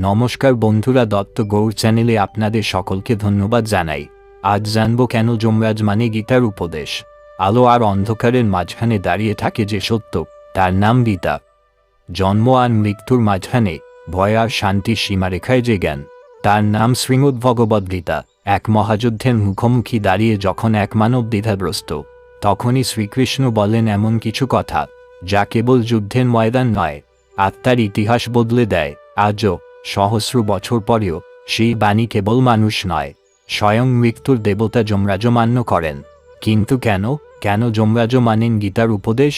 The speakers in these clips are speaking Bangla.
নমস্কার বন্ধুরা দত্ত গৌর চ্যানেলে আপনাদের সকলকে ধন্যবাদ জানাই। আজ জানব কেন যমরাজ মানে গীতার উপদেশ। আলো আর অন্ধকারের মাঝখানে দাঁড়িয়ে থাকে যে সত্য, তার নাম গীতা। জন্ম আর মৃত্যুর মাঝখানে ভয় আর শান্তির সীমারেখায় যে জ্ঞান, তার নাম শ্রীমদ্ ভগবদ্ গীতা। এক মহাযুদ্ধের মুখোমুখি দাঁড়িয়ে যখন এক মানব দ্বিধাগ্রস্ত, তখনই শ্রীকৃষ্ণ বলেন এমন কিছু কথা, যা কেবল যুদ্ধের ময়দান নয়, আত্মার ইতিহাস বদলে দেয়। আজও সহস্র বছর পরেও, সেই বাণী কেবল মানুষ নয়, স্বয়ং মৃত্যুর দেবতা যমরাজ মান্য করেন। কিন্তু কেন? কেন যমরাজ মানেন গীতার উপদেশ?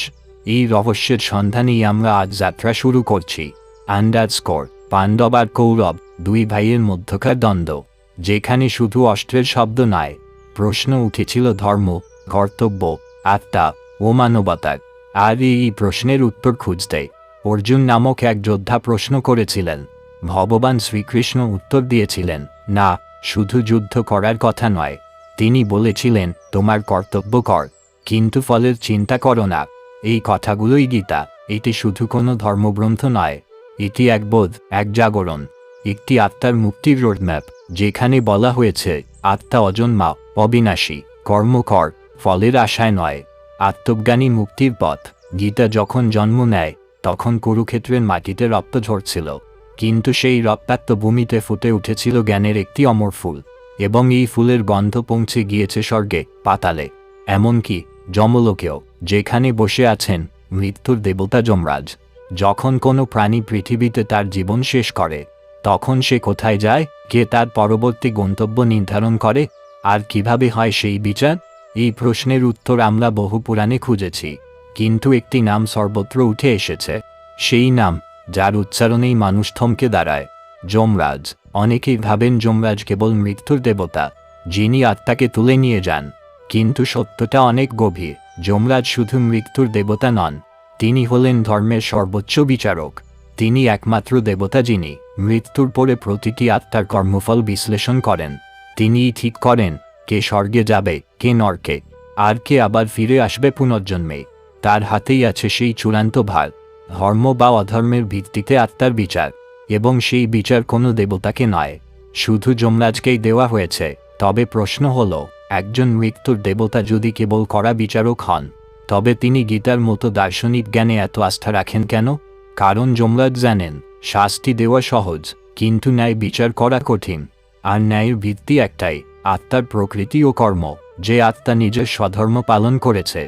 এই রহস্যের সন্ধানেই আমরা আজ যাত্রা শুরু করছি। আন্ডার স্কোর পাণ্ডব আর কৌরব, দুই ভাইয়ের মধ্যকার দ্বন্দ্ব, যেখানে শুধু অস্ত্রের শব্দ নয়, প্রশ্ন উঠেছিল ধর্ম, কর্তব্য, আত্মা ও মানবতার। আর এই প্রশ্নের উত্তর খুঁজতে অর্জুন নামক এক যোদ্ধা প্রশ্ন করেছিলেন ভগবান শ্রীকৃষ্ণ উত্তর দিয়েছিলেন, না, শুধু যুদ্ধ করার কথা নয়। তিনি বলেছিলেন, তোমার কর্তব্য কর, কিন্তু ফলের চিন্তা করো না। এই কথাগুলোই গীতা, এটি শুধু কোনো ধর্মগ্রন্থ নয়। এটি এক বোধ, এক জাগরণ, একটি আত্মার মুক্তির রোডম্যাপ যেখানে বলা হয়েছে, আত্মা অজন্মা, অবিনাশী কর্মকর ফলের আশায় নয়। আত্মজ্ঞানী মুক্তির পথ। গীতা যখন জন্ম নেয়, তখন কুরুক্ষেত্রের মাটিতে রক্ত ঝরছিল। কিন্তু সেই রক্তাক্ত ভূমিতে ফুটে উঠেছিল জ্ঞানের একটি অমর ফুল, এবং এই ফুলের গন্ধ পৌঁছে গিয়েছে স্বর্গে, পাতালে, এমনকি যমলোকেও, যেখানে বসে আছেন মৃত্যুর দেবতা যমরাজ। যখন কোনো প্রাণী পৃথিবীতে তার জীবন শেষ করে, তখন সে কোথায় যায়, কে তার পরবর্তী গন্তব্য নির্ধারণ করে, আর কীভাবে হয় সেই বিচার? এই প্রশ্নের উত্তর আমরা বহু পুরাণে খুঁজেছি, কিন্তু একটি নাম সর্বত্র উঠে এসেছে, সেই নাম যার উচ্চারণেই মানুষ থমকে দাঁড়ায়। যমরাজ, অনেকেই ভাবেন যমরাজ কেবল মৃত্যুর দেবতা, যিনি আত্মাকে তুলে নিয়ে যান। কিন্তু সত্যটা অনেক গভীর, যমরাজ শুধু মৃত্যুর দেবতা নন, তিনি হলেন ধর্মের সর্বোচ্চ বিচারক। তিনি একমাত্র দেবতা যিনি মৃত্যুর পরে প্রতিটি আত্মার কর্মফল বিশ্লেষণ করেন। তিনিই ঠিক করেন, কে স্বর্গে যাবে, কে নরকে, আর কে আবার ফিরে আসবে পুনর্জন্মে। তার হাতেই আছে সেই চূড়ান্ত ভার। ধর্ম বা অধর্মের ভিত্তিতে আত্মার বিচার, এবং সেই বিচার কোনো দেবতাকে নয়। শুধু যমরাজকেই দেওয়া হয়েছে। তবে প্রশ্ন হল, একজন মৃত্যুর দেবতা যদি কেবল করা বিচারক হন, তবে তিনি গীতার মতো দার্শনিক জ্ঞানে এত আস্থা রাখেন কেন? কারণ যমরাজ জানেন, শাস্তি দেওয়া সহজ, কিন্তু ন্যায় বিচার করা কঠিন। আর ন্যায়ের ভিত্তি একটাই, আত্মার প্রকৃতি ও কর্ম। যে আত্মা নিজের স্বধর্ম পালন করেছে,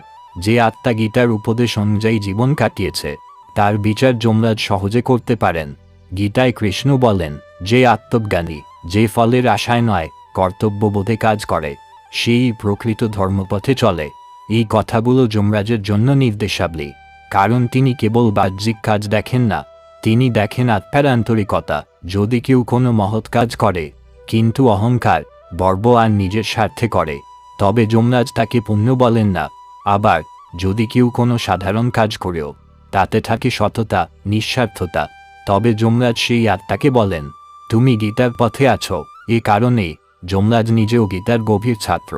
যে আত্মা গীতার উপদেশ অনুযায়ী জীবন কাটিয়েছে তার বিচার যমরাজ সহজে করতে পারেন। গীতায় কৃষ্ণ বলেন, যে আত্মজ্ঞানী, যে ফলের আশায় নয়, কর্তব্যবোধে কাজ করে, সেই প্রকৃত ধর্মপথে চলে। এই কথাগুলো যমরাজের জন্য নির্দেশাবলী, কারণ তিনি কেবল বাহ্যিক কাজ দেখেন না, তিনি দেখেন আত্মার আন্তরিকতা, যদি কেউ কোনো মহৎ কাজ করে, কিন্তু অহংকার বর্ব আর নিজের স্বার্থে করে, তবে যমরাজ তাকে পুণ্য বলেন না। আবার, যদি কেউ কোনো সাধারণ কাজ করেও তাতে থাকে সততা, নিঃস্বার্থতা। তবে যমরাজ সেই আত্মাকে বলেন, তুমি গীতার পথে আছো। এ কারণে যমরাজ নিজেও গীতার গভীর ছাত্র।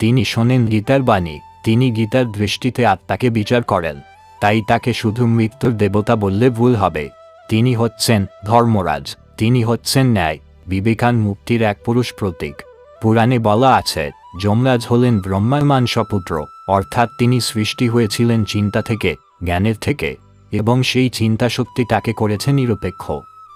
তিনি শোনেন গীতার বাণী, তিনি গীতার দৃষ্টিতে আত্মাকে বিচার করেন। তাই তাকে শুধু মৃত্যুর দেবতা বললে ভুল হবে। তিনি হচ্ছেন ধর্মরাজ, তিনি হচ্ছেন ন্যায়, বিবেকান মুক্তির এক পুরুষ প্রতীক। পুরাণে বলা আছে, যমরাজ হলেন ব্রহ্মার মানসপুত্র, অর্থাৎ তিনি সৃষ্টি হয়েছিলেন চিন্তা থেকে জ্ঞানের থেকে, এবং সেই চিন্তা শক্তি তাকে করেছে নিরপেক্ষ।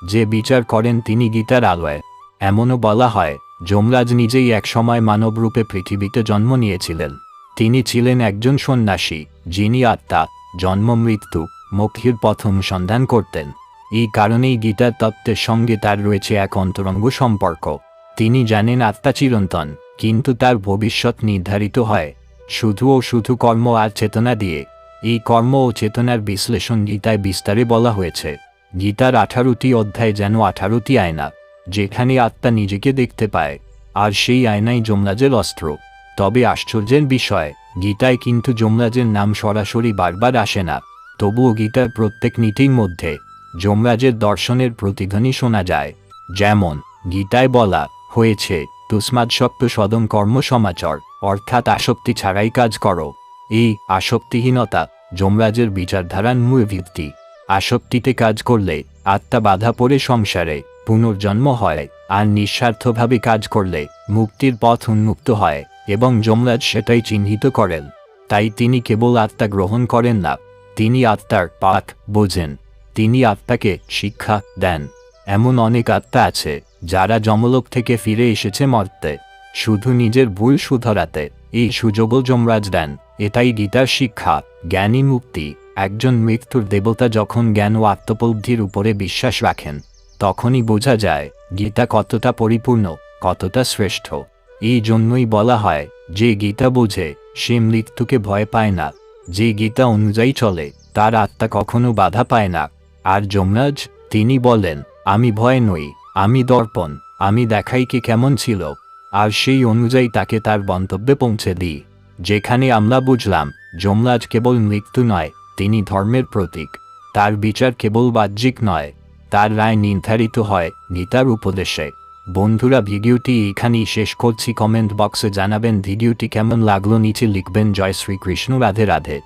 যে বিচার করেন তিনি গীতার আলোয়। এমনও বলা হয়, যমরাজ নিজেই একসময় মানবরূপে পৃথিবীতে জন্ম নিয়েছিলেন। তিনি ছিলেন একজন সন্ন্যাসী, যিনি আত্মা, জন্ম মৃত্যু, মুক্তির পথ অনুসন্ধান করতেন। এই কারণেই গীতার তত্ত্বের সঙ্গে তার রয়েছে এক অন্তরঙ্গ সম্পর্ক। তিনি জানেন আত্মা চিরন্তন, কিন্তু তার ভবিষ্যৎ নির্ধারিত হয়। শুধু ও শুধু কর্ম আর চেতনা দিয়ে এই কর্ম ও চেতনার বিশ্লেষণ গীতায় বিস্তারে বলা হয়েছে। গীতার আঠারোটি অধ্যায় যেন আঠারোটি আয়না, যেখানে আত্মা নিজেকে দেখতে পায়, আর সেই আয়নাই যমরাজের অস্ত্র। তবে আশ্চর্যের বিষয়, গীতায় কিন্তু যমরাজের নাম সরাসরি বারবার আসে না, তবুও গীতার প্রত্যেক নীতির মধ্যে যমরাজের দর্শনের প্রতিধ্বনি শোনা যায়। যেমন, গীতায় বলা হয়েছে তুস্মাদ শক্ত সদম কর্ম সমাচর, অর্থাৎ আসক্তি ছাড়াই কাজ করো। এই আসক্তিহীনতা যমরাজের বিচারধারার মূল ভিত্তি। আসক্তিতে কাজ করলে আত্মা বাধা পড়ে সংসারে, পুনর্জন্ম হয়, আর নিঃস্বার্থভাবে কাজ করলে মুক্তির পথ উন্মুক্ত হয় এবং যমরাজ সেটাই চিহ্নিত করেন। তাই তিনি কেবল আত্মা গ্রহণ করেন না, তিনি আত্মার পাক বোঝেন, তিনি আত্মাকে শিক্ষা দেন। এমন অনেক আত্মা আছে, যারা যমলোক থেকে ফিরে এসেছে মর্তে, শুধু নিজের ভুল শুধরাতে, এই সুযোগও যমরাজ দেন। এটাই গীতার শিক্ষা, জ্ঞানী মুক্তি। একজন মৃত্যুর দেবতা যখন জ্ঞান ও আত্মপলব্ধির উপরে বিশ্বাস রাখেন, তখনই বোঝা যায়, গীতা কতটা পরিপূর্ণ, কতটা শ্রেষ্ঠ। এই জন্যই বলা হয়, যে গীতা বোঝে, সে মৃত্যুকে ভয় পায় না। যে গীতা অনুযায়ী চলে, তার আত্মা কখনো বাধা পায় না। আর যমরাজ, তিনি বলেন, আমি ভয় নই, আমি দর্পণ, আমি দেখাই কে কেমন ছিল। আর সেই অনুযায়ী তাকে তার গন্তব্যে পৌঁছে দিই। যেখানে আমরা বুঝলাম, যমরাজ কেবল মৃত্যু নয়, তিনি ধর্মের প্রতীক। তার বিচার কেবল বাহ্যিক নয়, তার রায় নির্ধারিত হয় নিতার উপদেশে। বন্ধুরা, ভিডিওটি এখানেই শেষ করছি। কমেন্ট বক্সে জানাবেন ভিডিওটি কেমন লাগল, নিচে লিখবেন, জয় শ্রীকৃষ্ণ, রাধে রাধে।